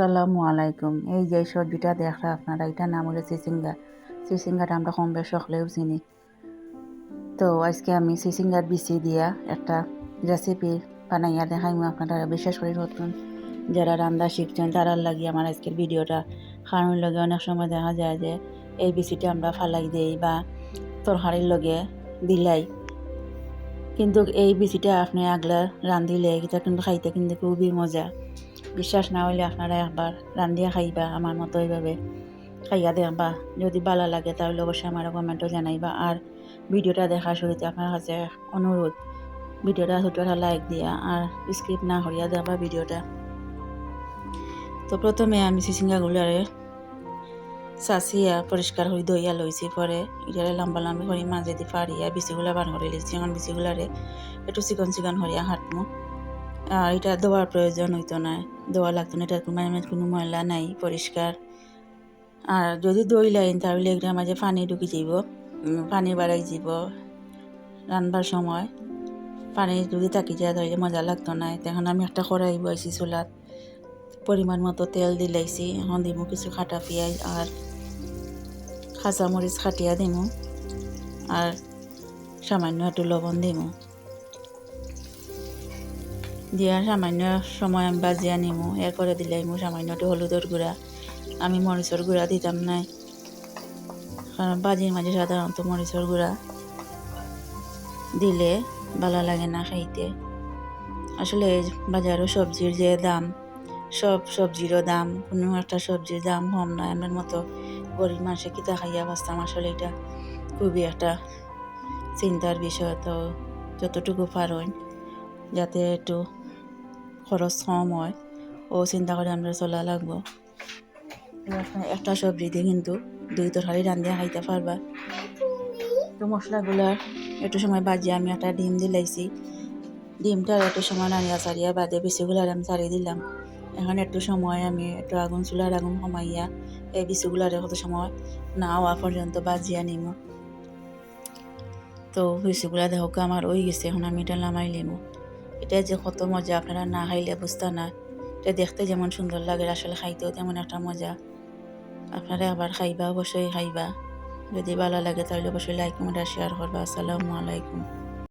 আসসালামু আলাইকুম। এই যে সবজিটা দেখা আপনারা এটার নাম হলো সিসিঙ্গা। সিসিঙ্গাটা আমরা কম বেশ সকলেও চিনি। তো আজকে আমি সিসিঙ্গার বিচি দিয়া একটা রেসিপি বানাইয়া দেখাইমু আপনারা। বিশেষ করে নতুন যারা রান্না শিখছেন তারা লাগি আমার আজকের ভিডিওটা খাওয়ানোর লগে অনেক সময় দেখা যায় যে এই বিচিটা আমরা ফালাই দেই বা তরকারির লগে দিলাই। কিন্তু এই বিচিটা আপনি আগলা রান্ধিলে, এটা কিন্তু খাইতে কিন্তু খুবই মজা। বিশ্বাস না হইলে আপনারা একবার রান্ধিয়া খাইবা, আমার মতো এইভাবে খাইয়া দেখবা যদি ভালো লাগে, তাহলে অবশ্যই আমার কমেন্টও জানাইবা। আর ভিডিওটা দেখার শুরুতে আপনার কাছে অনুরোধ, ভিডিওটা ছোটটা লাইক দিয়া আর স্ক্রিপ্ট না করিয়া দেখবা ভিডিওটা। তো প্রথমে আমি চিচিঙ্গাগুলারে চাচিয়া পরিষ্কার হয়ে দইয়া লইছি। পরে এটারে লম্বা লম্বি করে, মাঝে দিয়ে ফাড়িয়া বিচিগুলা বান করে লিখছি এখন বিচিগুলারে একটু চিকন চিকন হরিয়া হাঁটমু। আর এটা দেওয়ার প্রয়োজন হইতো না। দেওয়া লাগতো না, এটার কোনো কোনো ময়লা নাই, পরিষ্কার। আর যদি দই লাইন তাহলে এটার মাঝে পানি ঢুকি যাব পানি বাড়াই যাব রান্নার সময়। পানি যদি থাকি যায়, তাহলে মজা লাগতো না। তখন আমি একটা কড়াই বসি চুলাত, পরিমাণ মতো তেল দিলাইছি এখন দিমু কিছু খাটা পেঁয়াজ আর কাঁচামরিচ খাটিয়া দিমু, আর সামান্য একটু লবণ দিমু। দিয়ার সামান্য সময় আমি বাজিয়া নিমু। এরপরে দিলাইমু সামান্য একটু হলুদের গুঁড়া। আমি মরিচের গুঁড়া দিতাম নাই। কারণ বাজির মাঝে সাধারণত মরিচের গুঁড়া দিলে ভালো লাগে না খাইতে। আসলে বাজারও সবজির যে দাম, সব সবজিরও দাম, কোনো একটা সবজির দাম কম নয়। আমার মতো গরিব মানুষে কিতা খাইয়া বাঁচতাম আসলে এটা খুবই একটা চিন্তার বিষয়। তো যতটুকু পারইন যাতে একটু খরচ কম হয়, ও চিন্তা করে আমরা চলা লাগবো। একটা সবজি দিয়ে কিন্তু দুই তরকারি রান্ধিয়া খাইতে পারবা। তো মশলাগুলো একটু সময় বাজিয়ে আমি একটা ডিম দিলাইছি। ডিমটা একটু সময় নাড়িয়া চারিয়া বাদে বেশিগুলো আমি চাড়িয়ে দিলাম। এখন একটু সময় আমি একটু আগুন চুলার আগুন কমাইয়া এই বিচুগুলারে কত সময় না হওয়া পর্যন্ত বাজিয়া নিমু। তো বিচুগুলা দেখো আমার ওই গেছে, এখন আমি এটা নামাই লিমু এটা যে কত মজা, আপনারা না খাইলে বুঝতে না। এটা দেখতে যেমন সুন্দর লাগে, আসলে খাইতেও তেমন একটা মজা। আপনারা আবার খাইবা, অবশ্যই খাইবা। যদি ভালো লাগে তাহলে অবশ্যই লাইক কমেন্ট আর শেয়ার করবা। আসসালামু আলাইকুম।